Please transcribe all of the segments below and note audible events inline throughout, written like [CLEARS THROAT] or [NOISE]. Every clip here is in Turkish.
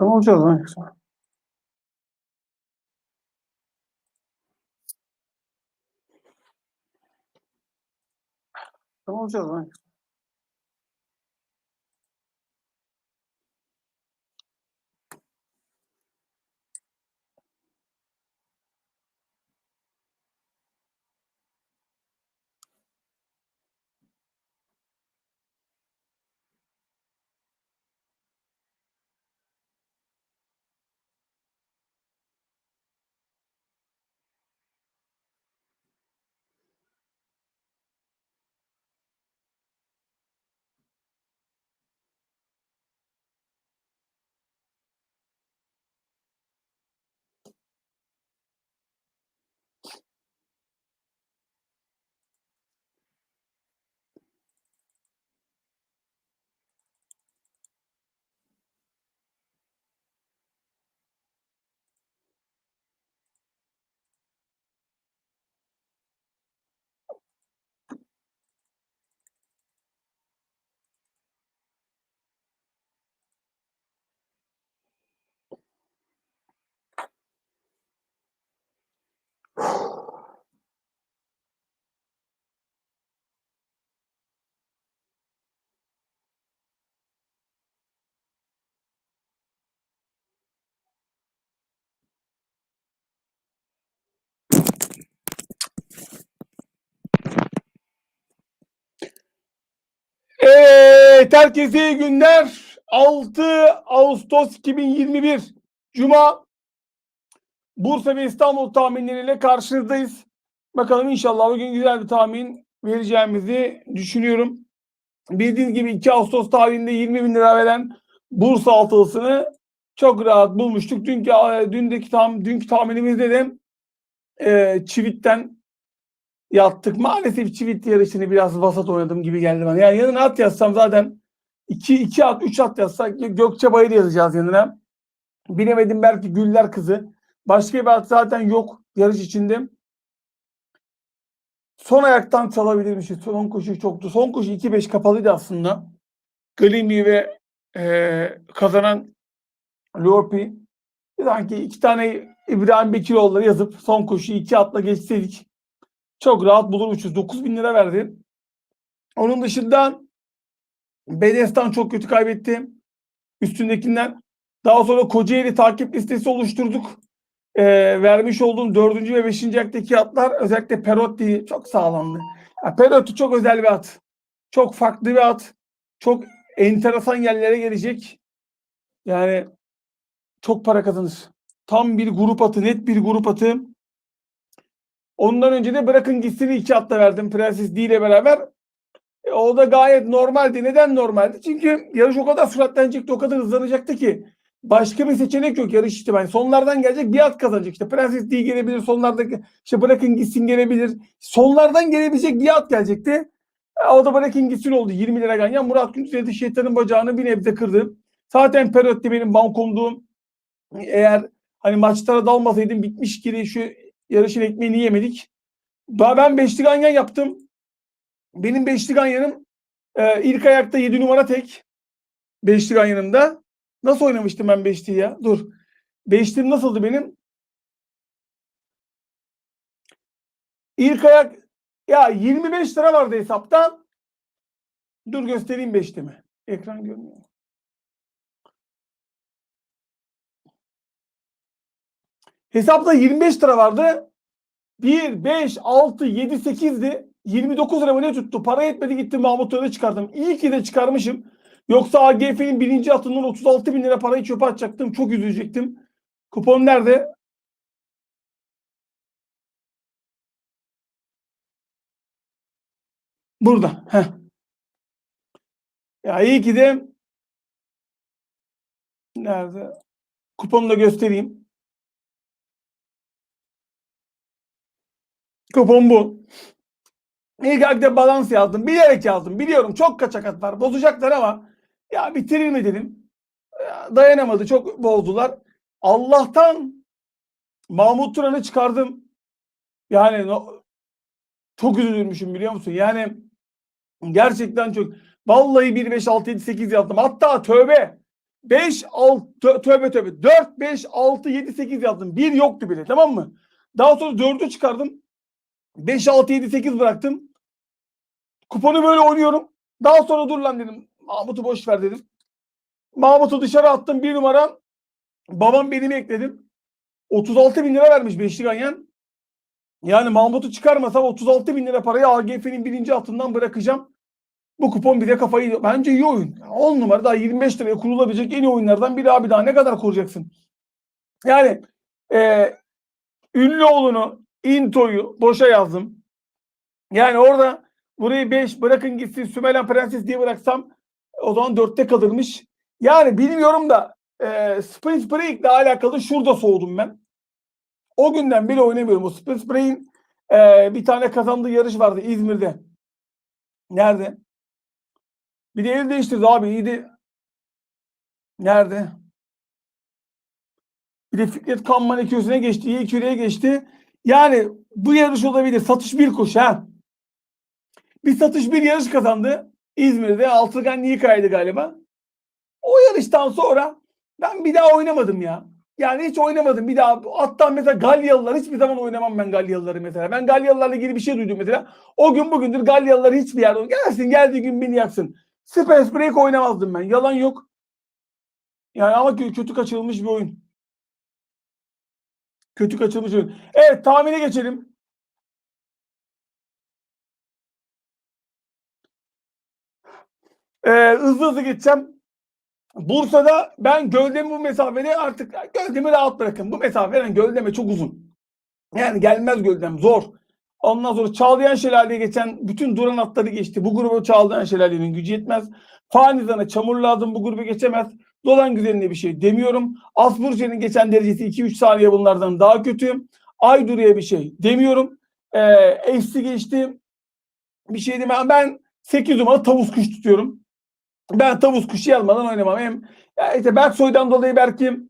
Tamam olacağız lan yoksa. Tamam olacağız. Herkese iyi günler. 6 Ağustos 2021 Cuma Bursa ve İstanbul tahminleriyle karşınızdayız. Bakalım inşallah bugün güzel bir tahmin vereceğimizi düşünüyorum. Bildiğiniz gibi 2 Ağustos tarihinde 20 bin lira veren Bursa altılısını çok rahat bulmuştuk. Dünkü, dündeki tam, dünkü tahminimizde de e, Çivit'ten yattık. Maalesef çivit yarışını biraz vasat oynadım gibi geldi bana. Yani yanına at yazsam zaten 2 2 at 3 at yazsak Gökçebay'ı da yazacağız yanına. Bilemedim belki Güller kızı. Başka bir at zaten yok yarış içinde. Son ayaktan çalabilirmiş. Son koşu çoktu. Son koşu 2-5 kapalıydı aslında. Galimi ve e, kazanan Lorpi. Sanki iki tane İbrahim Bekiroğulları yazıp son koşuyu iki atla geçseydik çok rahat bulurmuşuz. 9 bin lira verdi. Onun dışında Bedestan çok kötü kaybetti. Üstündekinden. Daha sonra Kocaeli takip listesi oluşturduk. Ee, vermiş olduğum 4. ve 5. ayaktaki atlar özellikle Perotti çok sağlamdı. Ya Perotti çok özel bir at. Çok farklı bir at. Çok enteresan yerlere gelecek. Yani çok para kazanır. Tam bir grup atı, net bir grup atı. Ondan önce de bırakın gitsin iki atla verdim Prenses D ile beraber. E, o da gayet normaldi. Neden normaldi? Çünkü yarış o kadar süratlenecekti, o kadar hızlanacaktı ki. Başka bir seçenek yok yarış işte. Yani sonlardan gelecek bir at kazanacak. İşte Prenses D gelebilir, sonlardaki işte bırakın gitsin gelebilir. Sonlardan gelebilecek bir at gelecekti. E, o da bırakın gitsin oldu. 20 lira ganyan. Murat Gündüz'e şeytanın bacağını bir nebze kırdı. Zaten Perotti benim bankomdu. Eğer hani maçlara dalmasaydım bitmiş gibi şu yarışın ekmeğini yemedik. Ben beşli ganyan yaptım. Benim beşli ganyanım e, ilk ayakta 7 numara tek. Beşli ganyanımda. Nasıl oynamıştım ben beşliyi ya? Dur. Beşlim nasıldı benim? İlk ayak ya 25 lira vardı hesapta. Dur göstereyim beşlimi. Ekran görmüyor. Hesapta 25 lira vardı. 1, 5, 6, 7, 8'di. 29 lira mı ne tuttu? Para yetmedi gittim Mahmut Öğren'e çıkardım. İyi ki de çıkarmışım. Yoksa AGF'nin birinci atından 36 bin lira parayı çöpe atacaktım. Çok üzülecektim. Kupon nerede? Burada. Heh. Ya iyi ki de nerede? Kuponu da göstereyim. Kupon bu. İlk akde balans yazdım. Bilerek yazdım. Biliyorum çok kaçak at var. Bozacaklar ama ya bitirir mi dedim. Ya dayanamadı. Çok bozdular. Allah'tan Mahmut Turan'ı çıkardım. Yani no, çok üzülürmüşüm biliyor musun? Yani gerçekten çok. Vallahi 1, 5, 6, 7, 8 yaptım. Hatta tövbe. 5, 6, tövbe tövbe 4, 5, 6, 7, 8 yazdım. 1 yoktu bile tamam mı? Daha sonra 4'ü çıkardım. 5, 6, 7, 8 bıraktım. Kuponu böyle oynuyorum. Daha sonra dur lan dedim. Mahmut'u boş ver dedim. Mahmut'u dışarı attım. Bir numara. Babam benim ekledim. 36 bin lira vermiş Beşli Ganyan. Yani Mahmut'u çıkarmasam 36 bin lira parayı AGF'nin birinci altından bırakacağım. Bu kupon bize kafayı bence iyi oyun. 10 numara daha 25 liraya kurulabilecek en iyi oyunlardan biri abi daha ne kadar kuracaksın? Yani e, Ünlüoğlu'nu, Into'yu boşa yazdım. Yani orada burayı 5 bırakın gitsin Sümelen Prenses diye bıraksam o zaman 4'te kalırmış. Yani bilmiyorum da e, Sprint Break ile alakalı şurada soğudum ben. O günden beri oynamıyorum. O Sprint Break'in e, bir tane kazandığı yarış vardı İzmir'de. Nerede? Bir de el değiştirdi abi. iyiydi. Nerede? Bir de Fikret Kanman ekürsüne geçti. İyi küreye geçti. Yani bu yarış olabilir. Satış bir kuş ha. Bir satış bir yarış kazandı. İzmir'de. Altıgan Nika'ydı galiba. O yarıştan sonra ben bir daha oynamadım ya. Yani hiç oynamadım bir daha. Hatta mesela Galyalılar hiçbir zaman oynamam ben Galyalıları mesela. Ben Galyalılarla ilgili bir şey duydum mesela. O gün bugündür Galyalılar hiçbir yerde gelsin geldiği gün beni yaksın. Space Break oynamazdım ben. Yalan yok. Yani ama kö- kötü kaçırılmış bir oyun. Kötü kaçırılmış oyun. Evet tahmine geçelim. Ee, hızlı hızlı geçeceğim. Bursa'da ben Göldem'i bu mesafede artık Göldem'i rahat bırakın. Bu mesafeden Göldem'e çok uzun. Yani gelmez Göldem zor. Ondan sonra Çağlayan Şelale'ye geçen bütün duran atları geçti. Bu grubu Çağlayan Şelale'nin gücü yetmez. Fanizan'a çamur lazım bu grubu geçemez. Dolan güzeline bir şey demiyorum. Asburje'nin geçen derecesi 2-3 saniye bunlardan daha kötü. Ayduru'ya bir şey demiyorum. Ee, Eksi geçti. Bir şey demem. Ben 8 numara tavus kuş tutuyorum. Ben tavus kuşu yazmadan oynamam. Hem ya işte Berksoy'dan dolayı belki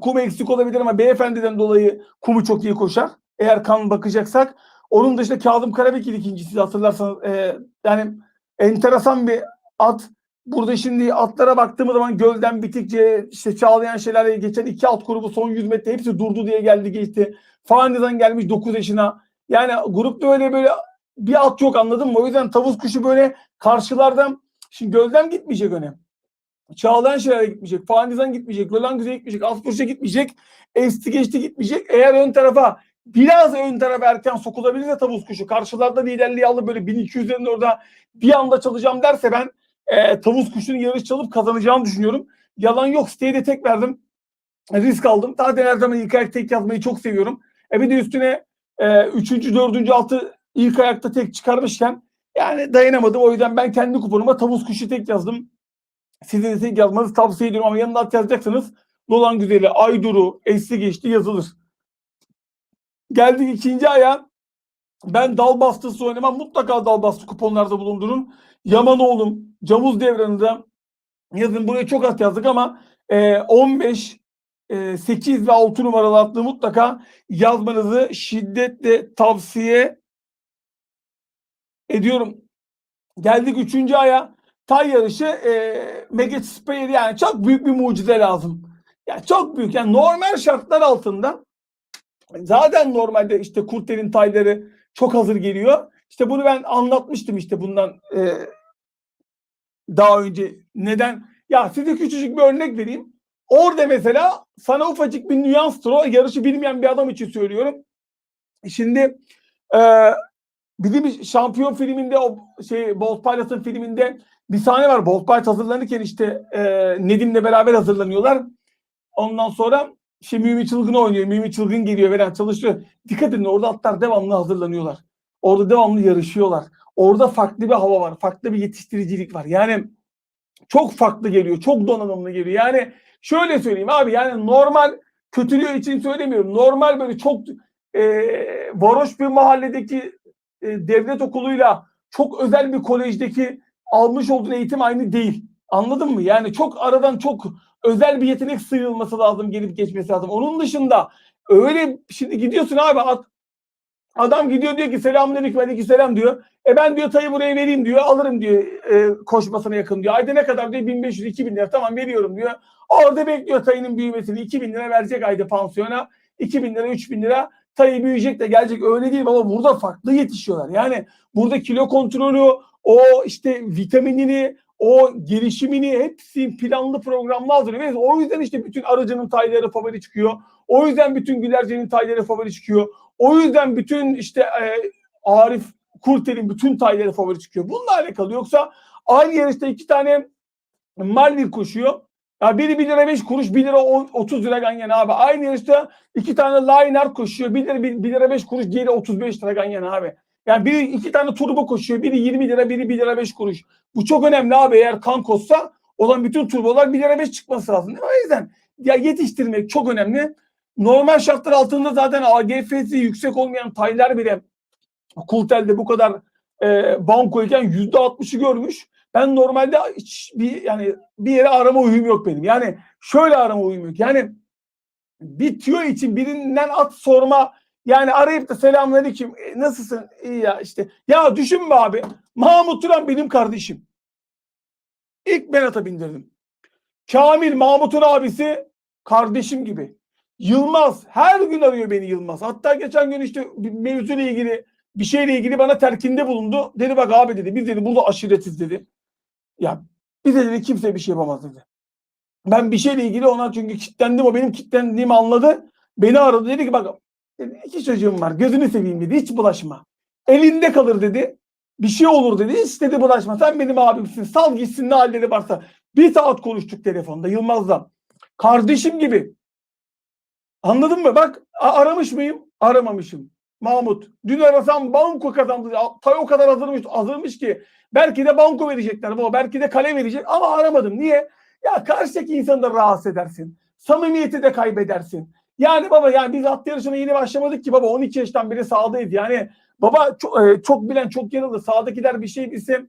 kum eksik olabilir ama beyefendiden dolayı kumu çok iyi koşar. Eğer kan bakacaksak. Onun dışında Kazım Karabekir ikincisi hatırlarsanız. e, yani enteresan bir at. Burada şimdi atlara baktığımız zaman gölden bitikçe işte Çağlayan Şelale'ye geçen iki alt grubu son 100 metre hepsi durdu diye geldi geçti. Fanizan gelmiş 9 yaşına. Yani grupta öyle böyle bir at yok anladın mı? O yüzden tavus kuşu böyle karşılardan şimdi gölden gitmeyecek öne. Çağlayan Şelale gitmeyecek. Fanizan gitmeyecek. Lolan Güzel gitmeyecek. Asburç'a gitmeyecek. Esti geçti gitmeyecek. Eğer ön tarafa biraz ön tarafa erken sokulabilirse tavus kuşu karşılarda liderliği alıp böyle 1200'lerin orada bir anda çalacağım derse ben e, tavus kuşunun yarış çalıp kazanacağını düşünüyorum. Yalan yok. Siteye de tek verdim. Risk aldım. Zaten her zaman ilk ayak tek yazmayı çok seviyorum. E bir de üstüne e, üçüncü, dördüncü, altı ilk ayakta tek çıkarmışken yani dayanamadım. O yüzden ben kendi kuponuma tavus kuşu tek yazdım. Size de tek yazmanızı tavsiye ediyorum ama yanına at yazacaksanız Dolan Güzeli, Ayduru, Esli geçti yazılır. Geldik ikinci aya. Ben dal bastısı oynamam. Mutlaka dal bastı kuponlarda bulundurun. Yamanoğlu'm, Camuz devranında yazın buraya çok at yazdık ama e, 15, e, 8 ve 6 numaralı atlı mutlaka yazmanızı şiddetle tavsiye ediyorum. Geldik üçüncü aya. Tay yarışı e, Mega Spire yani çok büyük bir mucize lazım. Yani çok büyük. Yani normal şartlar altında zaten normalde işte Kurtel'in tayları çok hazır geliyor. İşte bunu ben anlatmıştım işte bundan e, daha önce. Neden? Ya size küçücük bir örnek vereyim. Orada mesela sana ufacık bir nüanstır o. Yarışı bilmeyen bir adam için söylüyorum. Şimdi e, bizim şampiyon filminde o şey Bolt Pilot'ın filminde bir sahne var. Bolt Pilot hazırlanırken işte e, Nedim'le beraber hazırlanıyorlar. Ondan sonra işte Mümin Çılgın oynuyor. Mümin Çılgın geliyor veren çalışıyor. Dikkat edin orada atlar devamlı hazırlanıyorlar. Orada devamlı yarışıyorlar. Orada farklı bir hava var. Farklı bir yetiştiricilik var. Yani çok farklı geliyor. Çok donanımlı geliyor. Yani şöyle söyleyeyim abi yani normal kötülüğü için söylemiyorum. Normal böyle çok e, varoş bir mahalledeki e, devlet okuluyla çok özel bir kolejdeki almış olduğun eğitim aynı değil. Anladın mı? Yani çok aradan çok özel bir yetenek sıyrılması lazım, gelip geçmesi lazım. Onun dışında öyle şimdi gidiyorsun abi at, Adam gidiyor diyor ki selamünaleyküm aleyküm selam diyor. E ben diyor tayı buraya vereyim diyor. Alırım diyor e, koşmasına yakın diyor. Ayda ne kadar diyor 1500 2000 lira tamam veriyorum diyor. Orada bekliyor tayının büyümesini. 2000 lira verecek ayda pansiyona. 2000 lira 3000 lira tayı büyüyecek de gelecek. Öyle değil ama burada farklı yetişiyorlar. Yani burada kilo kontrolü, o işte vitaminini, o gelişimini hepsi planlı programlı hazırlıyor. O yüzden işte bütün aracının tayları favori çıkıyor. O yüzden bütün Gülerce'nin tayları favori çıkıyor. O yüzden bütün işte e, Arif Kurtel'in bütün tayları favori çıkıyor. Bununla alakalı. Yoksa aynı yarışta iki tane Malvin koşuyor. Ya biri 1 lira 5 kuruş, 1 lira 10, 30 lira ganyan abi. Aynı yarışta iki tane Liner koşuyor. 1 lira, 1, lira 5 kuruş, diğeri 35 lira ganyan abi. Yani biri iki tane turbo koşuyor. Biri 20 lira, biri 1 lira 5 kuruş. Bu çok önemli abi. Eğer kan koşsa o zaman bütün turbolar 1 lira 5 çıkması lazım. O yüzden ya yetiştirmek çok önemli. Normal şartlar altında zaten AGF'si yüksek olmayan taylar bile Kultel'de bu kadar e, bankoyken yüzde altmışı görmüş. Ben normalde hiç bir yani bir yere arama uyum yok benim. Yani şöyle arama uyum yok. Yani bir tüyo için birinden at sorma yani arayıp da selamünaleyküm e, nasılsın iyi ya işte ya düşünme abi Mahmut Turan benim kardeşim. İlk ben ata bindirdim. Kamil Mahmut'un abisi kardeşim gibi. Yılmaz her gün arıyor beni Yılmaz. Hatta geçen gün işte mevzuyla ilgili bir şeyle ilgili bana telkinde bulundu. Dedi bak abi dedi biz dedi burada aşiretiz dedi. Ya bize dedi kimse bir şey yapamaz dedi. Ben bir şeyle ilgili ona çünkü kitlendim o benim kitlendiğimi anladı. Beni aradı dedi ki bak dedi, iki çocuğum var gözünü seveyim dedi hiç bulaşma. Elinde kalır dedi. Bir şey olur dedi. Hiç dedi bulaşma. Sen benim abimsin. Sal gitsin ne halleri varsa. Bir saat konuştuk telefonda Yılmaz'la. Kardeşim gibi. Anladın mı? Bak aramış mıyım? Aramamışım. Mahmut. Dün arasam banko kazandı. Tay o kadar hazırmış, hazırmış ki. Belki de banko verecekler baba. Belki de kale verecek ama aramadım. Niye? Ya karşıdaki insanı da rahatsız edersin. Samimiyeti de kaybedersin. Yani baba yani biz at yarışına yeni başlamadık ki baba 12 yaştan beri sahadayız. Yani baba çok, e, çok bilen çok yanılır. Sahadakiler bir şey bilse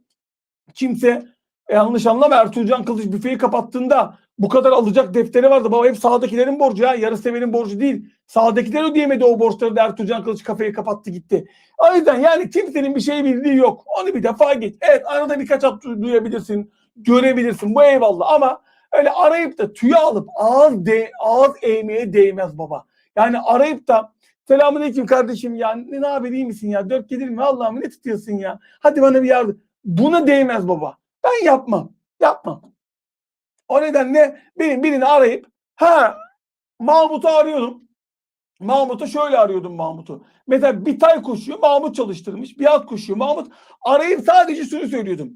kimse yanlış anlama Ertuğrul Kılıç büfeyi kapattığında bu kadar alacak defteri vardı. Baba hep sahadakilerin borcu ya. Yarı sevenin borcu değil. Sahadakiler ödeyemedi o borçları da Ertuğrul Kılıç kafayı kapattı gitti. O yüzden yani kimsenin bir şey bildiği yok. Onu bir defa git. Evet arada birkaç at duyabilirsin. Görebilirsin. Bu eyvallah ama öyle arayıp da tüy alıp ağız, de, ağız eğmeye değmez baba. Yani arayıp da selamünaleyküm kardeşim ya ne, ne iyi misin ya dört gelir mi Allah'ım ne tutuyorsun ya hadi bana bir yardım. Buna değmez baba. Ben yapmam. Yapmam. O nedenle benim birini arayıp ha Mahmut'u arıyordum. Mahmut'u şöyle arıyordum Mahmut'u. Mesela bir tay koşuyor Mahmut çalıştırmış. Bir at koşuyor Mahmut. Arayıp sadece şunu söylüyordum.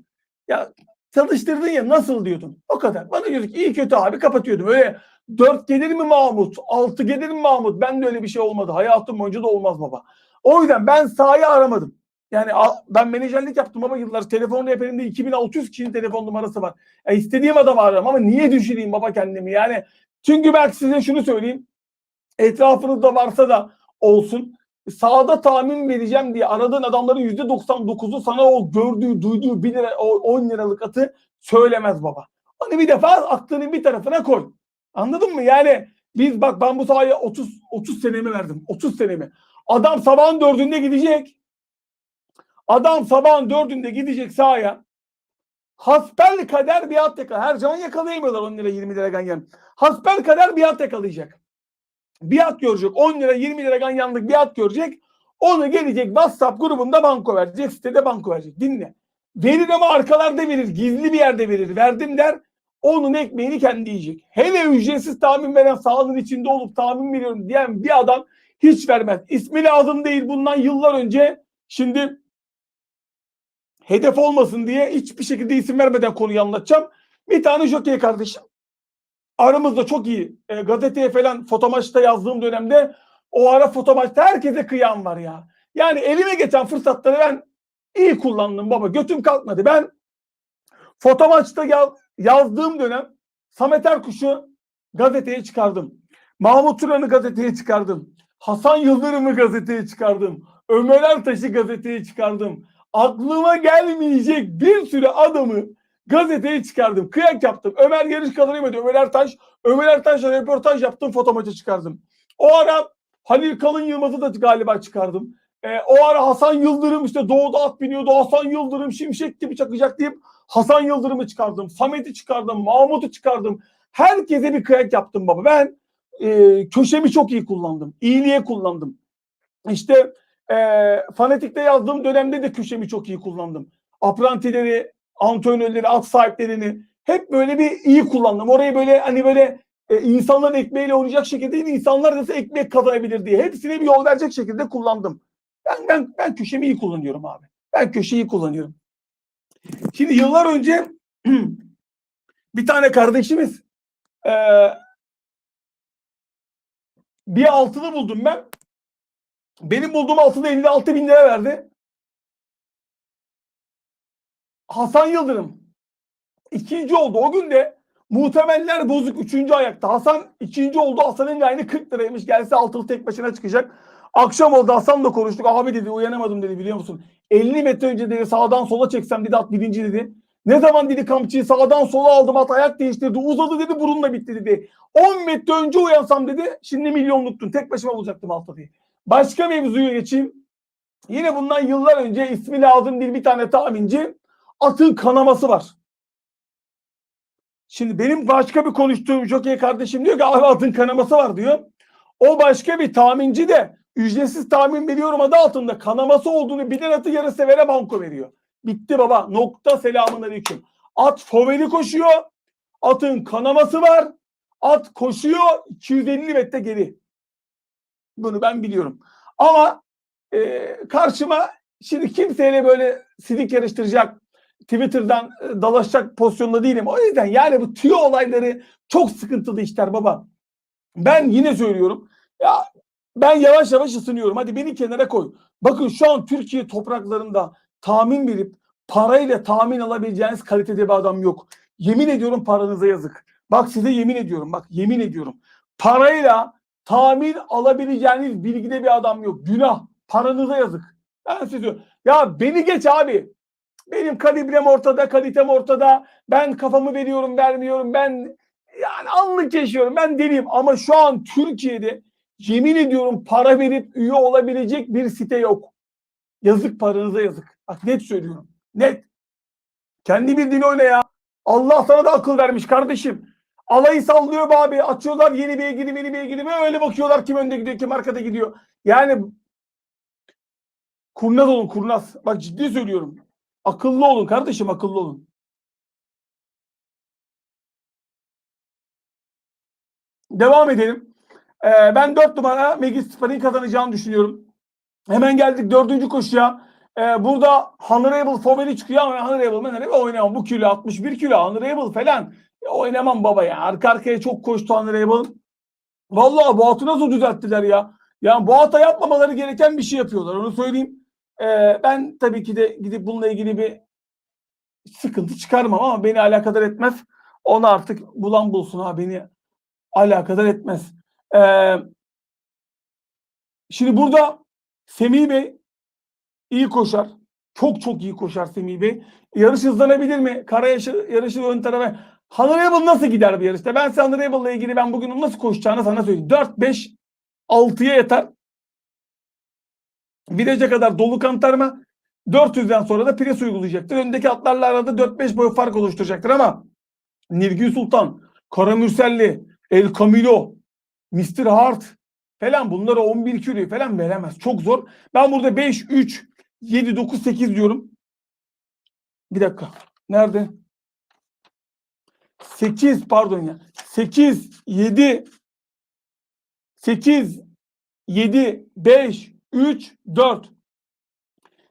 Ya çalıştırdın ya nasıl diyordum. O kadar. Bana diyorduk iyi kötü abi kapatıyordum. Öyle dört gelir mi Mahmut? Altı gelir mi Mahmut? Ben de öyle bir şey olmadı. Hayatım boyunca da olmaz baba. O yüzden ben sahayı aramadım. Yani ben menajerlik yaptım ama yıllar telefonla hep elimde 2600 kişinin telefon numarası var. Ya istediğim adamı ararım ama niye düşüreyim baba kendimi? Yani çünkü belki size şunu söyleyeyim. Etrafınızda varsa da olsun. Sağda tahmin vereceğim diye aradığın adamların %99'u sana o gördüğü, duyduğu 1 lira, o 10 liralık atı söylemez baba. Onu bir defa aklının bir tarafına koy. Anladın mı? Yani biz bak ben bu sahaya 30 30 senemi verdim. 30 senemi. Adam sabahın dördünde gidecek. Adam sabahın dördünde gidecek sahaya. Hasbel kader bir at yakalar. Her zaman yakalayamıyorlar 10 lira 20 lira ganyan. Hasbel kader bir at yakalayacak. Bir at görecek. 10 lira 20 lira ganyanlık bir at görecek. Onu gelecek WhatsApp grubunda banko verecek. Sitede banko verecek. Dinle. Verir ama arkalarda verir. Gizli bir yerde verir. Verdim der. Onun ekmeğini kendi yiyecek. Hele ücretsiz tahmin veren sahanın içinde olup tahmin veriyorum diyen bir adam hiç vermez. İsmi lazım değil bundan yıllar önce. Şimdi hedef olmasın diye hiçbir şekilde isim vermeden konuyu anlatacağım. Bir tane jokey kardeşim. Aramızda çok iyi. E, gazeteye falan fotomaçta yazdığım dönemde o ara fotomaçta herkese kıyam var ya. Yani elime geçen fırsatları ben iyi kullandım baba. Götüm kalkmadı. Ben fotomaçta ya, yazdığım dönem Samet Erkuş'u gazeteye çıkardım. Mahmut Turan'ı gazeteye çıkardım. Hasan Yıldırım'ı gazeteye çıkardım. Ömer Ertaş'ı gazeteye çıkardım aklıma gelmeyecek bir sürü adamı gazeteye çıkardım. Kıyak yaptım. Ömer yarış kazanamadı. Ömer Ertaş. Ömer Ertaş'la röportaj yaptım. Fotomaça çıkardım. O ara Halil Kalın Yılmaz'ı da galiba çıkardım. e, o ara Hasan Yıldırım işte doğuda at biniyordu. Hasan Yıldırım şimşek gibi çakacak deyip Hasan Yıldırım'ı çıkardım. Samet'i çıkardım. Mahmut'u çıkardım. Herkese bir kıyak yaptım baba. Ben e, köşemi çok iyi kullandım. İyiliğe kullandım. İşte e, fanatikte yazdığım dönemde de köşemi çok iyi kullandım. Aprantileri, antrenörleri, at sahiplerini hep böyle bir iyi kullandım. Orayı böyle hani böyle e, insanların ekmeğiyle oynayacak şekilde değil, insanlar nasıl ekmek kazanabilir diye hepsine bir yol verecek şekilde kullandım. Ben ben ben köşemi iyi kullanıyorum abi. Ben köşeyi kullanıyorum. Şimdi yıllar önce [CLEARS THROAT] bir tane kardeşimiz e, bir altılı buldum ben. Benim bulduğum altıda 56 bin lira verdi. Hasan Yıldırım ikinci oldu. O gün de muhtemeller bozuk üçüncü ayakta. Hasan ikinci oldu. Hasan'ın aynı 40 liraymış. Gelse altılı tek başına çıkacak. Akşam oldu Hasan'la konuştuk. Abi dedi uyanamadım dedi biliyor musun? 50 metre önce dedi sağdan sola çeksem dedi at birinci dedi. Ne zaman dedi kamçıyı sağdan sola aldım at ayak değiştirdi. Uzadı dedi burunla bitti dedi. 10 metre önce uyansam dedi şimdi milyonluktun. Tek başıma olacaktım altta diye. Başka mevzuya geçeyim. Yine bundan yıllar önce ismi lazım değil bir tane tahminci. Atın kanaması var. Şimdi benim başka bir konuştuğum jokey kardeşim diyor ki abi atın kanaması var diyor. O başka bir tahminci de ücretsiz tahmin veriyorum adı altında kanaması olduğunu bilen atı yarı severe banko veriyor. Bitti baba. Nokta selamun aleyküm. At favori koşuyor. Atın kanaması var. At koşuyor 250 metre geri. Bunu ben biliyorum. Ama e, karşıma şimdi kimseyle böyle sidik yarıştıracak Twitter'dan e, dalaşacak pozisyonda değilim. O yüzden yani bu tüyo olayları çok sıkıntılı işler baba. Ben yine söylüyorum. Ya ben yavaş yavaş ısınıyorum. Hadi beni kenara koy. Bakın şu an Türkiye topraklarında tahmin verip parayla tahmin alabileceğiniz kalitede bir adam yok. Yemin ediyorum paranıza yazık. Bak size yemin ediyorum. Bak yemin ediyorum. Parayla tahmin alabileceğiniz bilgide bir adam yok. Günah. Paranıza yazık. Ben size diyorum. Ya beni geç abi. Benim kalibrem ortada, kalitem ortada. Ben kafamı veriyorum, vermiyorum. Ben yani anlık yaşıyorum. Ben deliyim. Ama şu an Türkiye'de yemin ediyorum para verip üye olabilecek bir site yok. Yazık paranıza yazık. Bak net söylüyorum. Net. Kendi bildiğini oyna ya. Allah sana da akıl vermiş kardeşim. Alayı sallıyor be abi. Açıyorlar yeni bir ilgili yeni bir ilgili. Böyle bakıyorlar kim önde gidiyor kim arkada gidiyor. Yani kurnaz olun kurnaz. Bak ciddi söylüyorum. Akıllı olun kardeşim akıllı olun. Devam edelim. Ee, ben 4 numara Megis Spar'ın kazanacağını düşünüyorum. Hemen geldik dördüncü koşuya. Ee, burada Honorable favori çıkıyor ama Honorable Honorable oynamam. Bu kilo 61 kilo Honorable falan. Ya, oynamam baba ya. Arka arkaya çok koştu Honorable. Vallahi bu nasıl düzelttiler ya. Yani bu yapmamaları gereken bir şey yapıyorlar. Onu söyleyeyim. Ee, ben tabii ki de gidip bununla ilgili bir sıkıntı çıkarmam ama beni alakadar etmez. Onu artık bulan bulsun ha beni alakadar etmez. Ee, şimdi burada Semih Bey iyi koşar. Çok çok iyi koşar Semih Bey. Yarış hızlanabilir mi? Kara yarışı, yarışı ön tarafa. Honorable nasıl gider bir yarışta? Ben size Honorable'la ilgili ben bugün nasıl koşacağını sana söyleyeyim. 4, 5, 6'ya yeter. Viraja kadar dolu kantarma. 400'den sonra da pres uygulayacaktır. Öndeki atlarla arada 4-5 boy fark oluşturacaktır ama Nilgün Sultan, Karamürselli, El Camilo, Mr. Hart falan bunlara 11 kilo falan veremez. Çok zor. Ben burada 5, 3, 7, 9, 8 diyorum. Bir dakika. Nerede? 8 pardon ya. 8, 7, 8, 7, 5, 3, 4.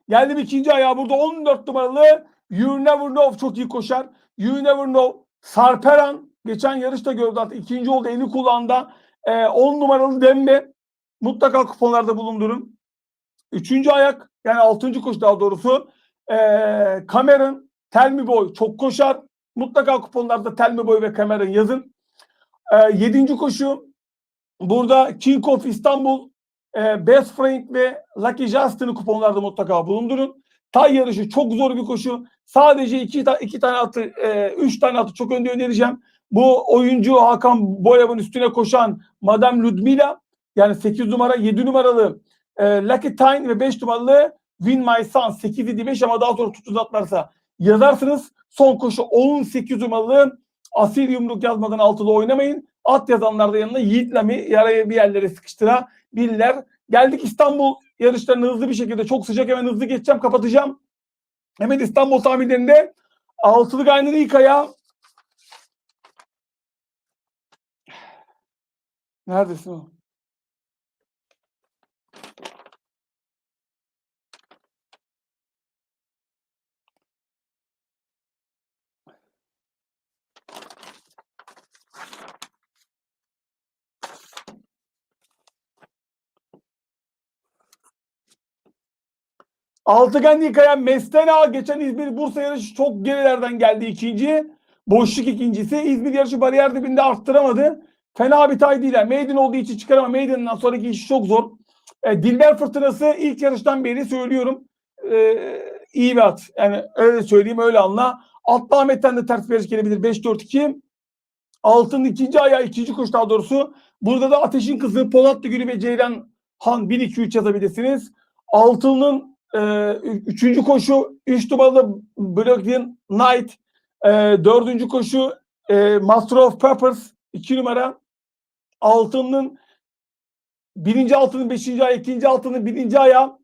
Geldim ikinci ayağa burada 14 numaralı You Never Know çok iyi koşar. You Never Know Sarperan geçen yarışta gördü artık ikinci oldu eli kulağında. Ee, 10 numaralı Dembe mutlaka kuponlarda bulundurun. Üçüncü ayak yani altıncı koşu daha doğrusu ee, Cameron Tell Me Boy çok koşar. Mutlaka kuponlarda Tell Me Boy ve Cameron yazın. Ee, yedinci koşu burada King of İstanbul e, Best Friend ve Lucky Justin'ı kuponlarda mutlaka bulundurun. Tay yarışı çok zor bir koşu. Sadece iki, ta, iki tane atı, e, üç tane atı çok önde önereceğim. Bu oyuncu Hakan Boyav'ın üstüne koşan Madame Ludmila yani 8 numara 7 numaralı e, Lucky Time ve 5 numaralı Win My Son 8 7 5 ama daha sonra tutuzatlarsa yazarsınız. Son koşu 10 8 numaralı Asil yumruk yazmadan altıda oynamayın. At yazanlar da yanına Yiğit Lami yaraya bir yerlere sıkıştırabilirler. Geldik İstanbul yarışlarını hızlı bir şekilde çok sıcak hemen hızlı geçeceğim kapatacağım. Hemen İstanbul tahminlerinde altılı gaynını ilk ayağı Neredesin o? Altıgen Nikaya Mestena geçen İzmir Bursa yarışı çok gerilerden geldi ikinci. Boşluk ikincisi. İzmir yarışı bariyer dibinde arttıramadı. Fena bir tay değil. Maiden olduğu için çıkar ama Maiden'dan sonraki işi çok zor. E, Dilber Fırtınası ilk yarıştan beri söylüyorum. E, iyi bir at. Yani öyle söyleyeyim öyle anla. Altta Ahmet'ten de ters bir gelebilir. 5-4-2. Altının ikinci ayağı ikinci koşu daha doğrusu. Burada da Ateşin Kızı, Polatlı Gülü ve Ceylan Han 1-2-3 yazabilirsiniz. Altının e, üçüncü koşu 3 numaralı Brooklyn Knight. E, dördüncü koşu e, Master of Peppers 2 numara. Altının birinci altının beşinci ayağı, ikinci altının birinci ayağı.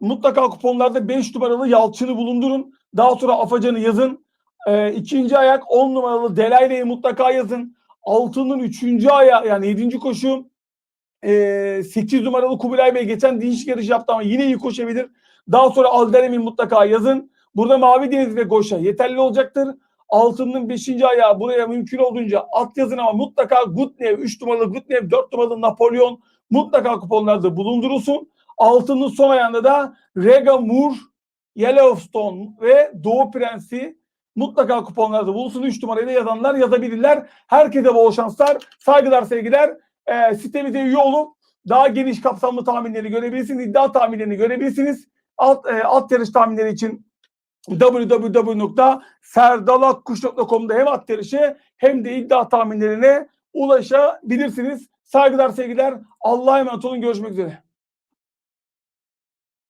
Mutlaka kuponlarda 5 numaralı Yalçın'ı bulundurun. Daha sonra Afacan'ı yazın. E, ikinci ayak 10 numaralı Delayle'yi mutlaka yazın. Altının üçüncü ayağı yani yedinci koşu e, 8 numaralı Kubilay Bey geçen değişik yarış yaptı ama yine iyi koşabilir. Daha sonra Alderem'i mutlaka yazın. Burada Mavi Deniz ve Goşa yeterli olacaktır. Altının 5. ayağı buraya mümkün olduğunca at yazın ama mutlaka Gutnev 3 numaralı Gutnev 4 numaralı Napolyon mutlaka kuponlarda bulundurulsun. Altının son ayağında da Rega Moore, Yellowstone ve Doğu Prensi mutlaka kuponlarda bulunsun. 3 numarayla yazanlar yazabilirler. Herkese bol şanslar. Saygılar sevgiler. Ee, sitemize üye olun. Daha geniş kapsamlı tahminleri görebilirsiniz. iddia tahminlerini görebilirsiniz. Alt, e, alt yarış tahminleri için www.serdalakkuş.com'da hem at yarışı hem de iddia tahminlerine ulaşabilirsiniz. Saygılar sevgiler. Allah'a emanet olun. Görüşmek üzere.